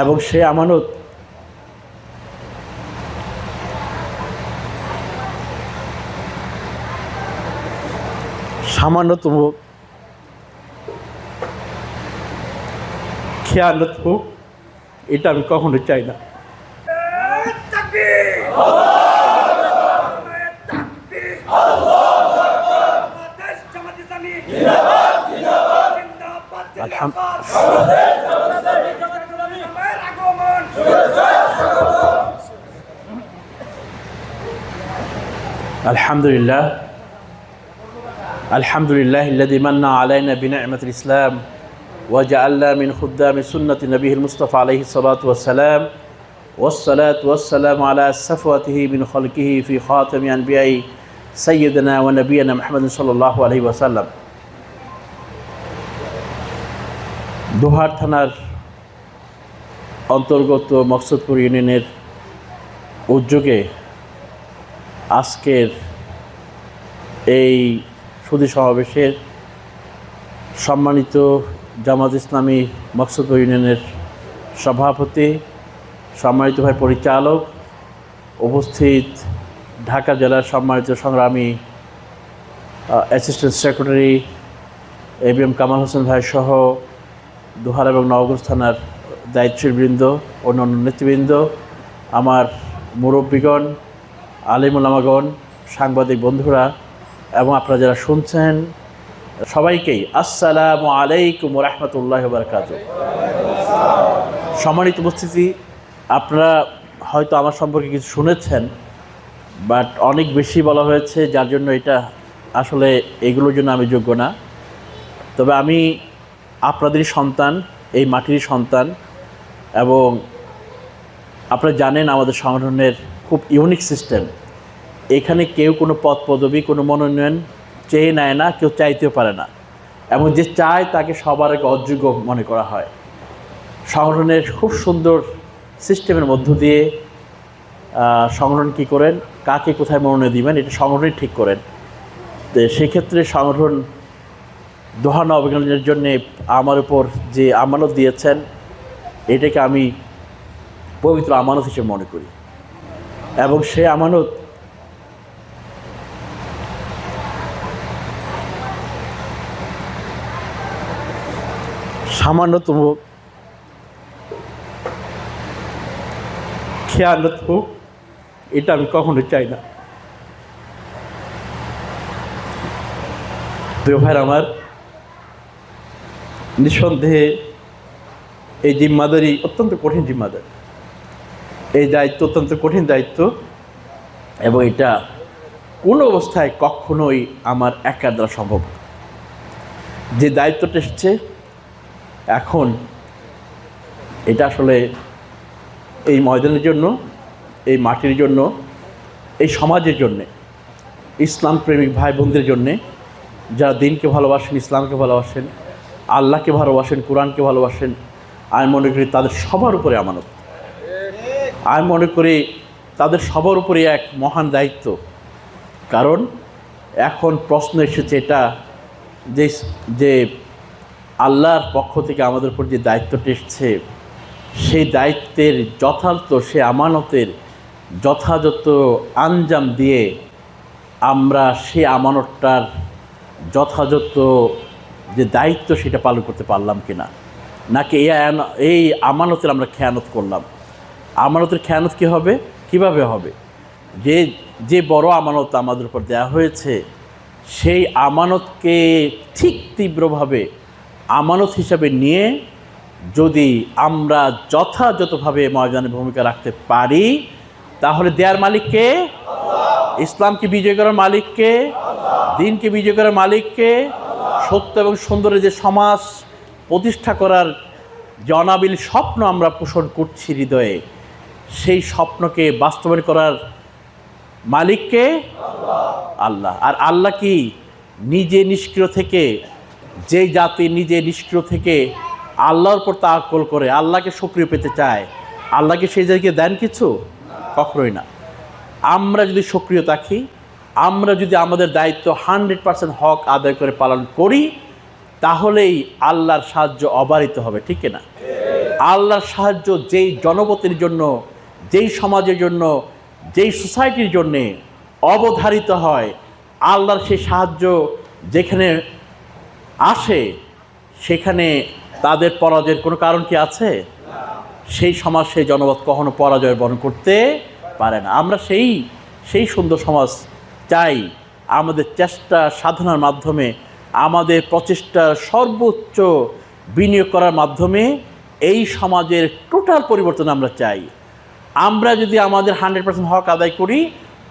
এবং সে আমানত সামান্যতম খেয়ালত হোক এটা আমি কখনো চাই না। الحمد لله الحمد لله الذي من علينا بنعمة الإسلام وجعلنا من خدام سنة نبيه المصطفى عليه الصلاة والسلام والصلاة والسلام على صفوته من خلقه في خاتم أنبيائه سيدنا ونبينا محمد صلى الله عليه وسلم দোহার থানার অন্তর্গত মকসুদপুর ইউনিয়নের উদ্যোগে আজকের এই সুদী সমাবেশের সম্মানিত জামাত ইসলামী মকসুদপুর ইউনিয়নের সভাপতি, সম্মানিত ভাই পরিচালক, উপস্থিত ঢাকা জেলার সম্মানিত সংগ্রামী assistant secretary A B M Kamal Hossain ভাই সহ দোহার এবং নবগঞ্জ থানার দায়িত্বশীলবৃন্দ অন্যান্য নেতৃবৃন্দ, আমার মুরব্বীগণ আলিমুলামাগণ সাংবাদিক বন্ধুরা, এবং আপনারা যারা শুনছেন, সবাইকেই আসসালামু আলাইকুম রহমতুল্লাহ বারকাত সম্মানিত উপস্থিতি, আপনারা হয়তো আমার সম্পর্কে কিছু শুনেছেন, বাট অনেক বেশি বলা হয়েছে, যার জন্য এটা আসলে এগুলোর জন্য আমি যোগ্য না। তবে আমি আপনাদেরই সন্তান, এই মাটিরই সন্তান এবং আপনারা জানেন আমাদের সংগঠনের খুব ইউনিক সিস্টেম এখানে কেউ কোনো পদ পদবি, কোনো মনোনয়ন চেয়ে নেয় না, কেউ চাইতেও পারে না। এবং যে চায় তাকে সবার আগে অযোগ্য মনে করা হয়। সংগঠনের খুব সুন্দর সিস্টেমের মধ্য দিয়ে সংগঠন কী করেন, কাকে কোথায় মনোনয়ন দিবেন, এটা সংগঠনই ঠিক করেন। তো সেক্ষেত্রে সংগঠন দোহানো অভিজ্ঞানের জন্যে আমার উপর যে আমানত দিয়েছেন এটাকে আমি পবিত্র আমানত হিসেবে মনে করি। এবং সে আমানত সামান্যতম খেয়ালত হোক, এটা আমি কখনো চাই না। প্রিয় ভাইয়ের আমার, নিঃসন্দেহে এই জিম্মাদারি অত্যন্ত কঠিন জিম্মাদারি। এই দায়িত্ব অত্যন্ত কঠিন দায়িত্ব এবং এটা কোনো অবস্থায় কখনোই আমার একার দ্বারা সম্ভব যে দায়িত্বটা এসছে, এখন এটা আসলে এই ময়দানের জন্য, এই মাটির জন্য, এই সমাজের জন্যে, ইসলাম প্রেমিক ভাই বোনদের জন্যে, যারা দিনকে ভালোবাসেন, ইসলামকে ভালোবাসেন, আল্লাহকে ভালোবাসেন, কোরআনকে ভালোবাসেন আমি মনে করি তাদের সবার উপরে আমানত। আমি মনে করি তাদের সবার উপরে এক মহান দায়িত্ব। কারণ এখন প্রশ্ন এসেছে এটা যে যে আল্লাহর পক্ষ থেকে আমাদের উপর যে দায়িত্বটি এসছে, সেই দায়িত্বের যথার্থ সে আমানতের যথাযথ আঞ্জাম দিয়ে আমরা সে আমানতটার যথাযথ যে দায়িত্ব সেটা পালন করতে পারলাম কি না নাকি এই এই আমানতের আমরা খেয়ানত করলাম। আমানতের খেয়ানত কী হবে? কীভাবে হবে? যে যে বড় আমানত আমাদের উপর দেওয়া হয়েছে, সেই আমানতকে ঠিক তীব্রভাবে আমানত হিসাবে নিয়ে যদি আমরা যথাযথভাবে ময়দানে ভূমিকা রাখতে পারি, তাহলে দেয়ার মালিককে, ইসলামকে বিজয় করার মালিককে, দিনকে বিজয় করার মালিককে, সত্য এবং সুন্দরের যে সমাজ প্রতিষ্ঠা করার যে অনাবিল স্বপ্ন আমরা পোষণ করছি হৃদয়ে। সেই স্বপ্নকে বাস্তবায়ন করার মালিককে আল্লাহ। আর আল্লাহ কি নিজে নিষ্ক্রিয় থেকে, যে জাতি নিজে নিষ্ক্রিয় থেকে আল্লাহর উপর তাকল করে, আল্লাহকে সক্রিয় পেতে চায়, আল্লাহকে সেই জায়গায় দেন কিছু? কখনোই না। আমরা যদি সক্রিয় থাকি, আমরা যদি আমাদের দায়িত্ব হান্ড্রেড পার্সেন্ট হক আদায় করে পালন করি তাহলেই আল্লাহর সাহায্য অবারিত হবে, ঠিক না আল্লাহর সাহায্য যেই জনপতির জন্য, যেই সমাজের জন্য, যেই সোসাইটির জন্যে অবধারিত হয়, আল্লাহর সেই সাহায্য যেখানে আসে, সেখানে তাদের পরাজয়ের কোনো কারণ কি আছে? সেই সমাজ, সেই জনপদ কখনো পরাজয় বরণ করতে পারে না। আমরা সেই সেই সুন্দর সমাজ চাই। আমাদের চেষ্টা সাধনার মাধ্যমে আমাদের প্রচেষ্টার সর্বোচ্চ বিনিয়োগ করার মাধ্যমে এই সমাজের টোটাল পরিবর্তন আমরা চাই। আমরা যদি আমাদের হান্ড্রেড পার্সেন্ট হক আদায় করি,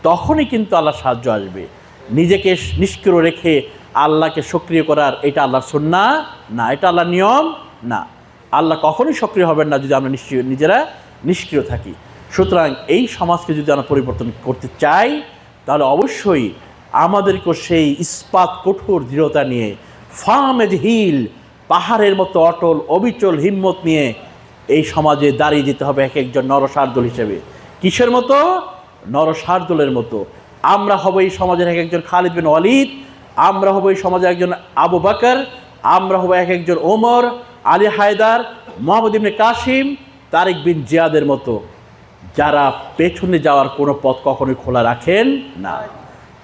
তখনই কিন্তু আল্লাহ সাহায্য আসবে। নিজেকে নিষ্ক্রিয় রেখে আল্লাহকে সক্রিয় করার এটা আল্লাহর সন্না না, এটা আল্লাহর নিয়ম না। আল্লাহ কখনোই সক্রিয় হবেন না যদি আমরা নিশ্চয় নিজেরা নিষ্ক্রিয় থাকি। সুতরাং এই সমাজকে যদি আমরা পরিবর্তন করতে চাই, তাহলে অবশ্যই আমাদেরকে সেই ইস্পাত কঠোর দৃঢ়তা নিয়ে ফার্ম এজ হিল, পাহাড়ের মতো অটল, অবিচল হিম্মত নিয়ে এই সমাজে দাঁড়িয়ে যেতে হবে এক একজন নরসারদল হিসেবে। কিসের মতো? নরসারদলের মতো। আমরা হব এই সমাজের এক একজন খালিদ বিন ওয়ালিদ, আমরা হব এই সমাজের একজন আবু বাকর, আমরা হব এক একজন ওমর, আলী হায়দার, মোহাম্মদ ইবনে কাসিম, তারেক বিন জিয়াদের মতো। যারা পেছনে যাওয়ার কোনো পথ কখনোই খোলা রাখেন না।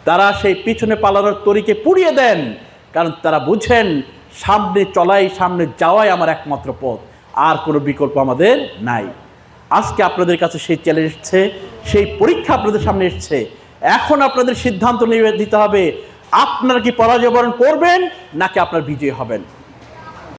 তারা সেই পিছনে পালানোর তরিকে পুড়িয়ে দেন। কারণ তারা বুঝেন, সামনে চলাই, সামনে যাওয়াই আমার একমাত্র পথ। আর কোনো বিকল্প আমাদের নাই। আজকে আপনাদের কাছে সেই চ্যালেঞ্জ এসছে, সেই পরীক্ষা আপনাদের সামনে এসছে। এখন আপনাদের সিদ্ধান্ত নিয়ে দিতে হবে, আপনারা কি পরাজয় বরণ করবেন, নাকি আপনার বিজয়ী হবেন?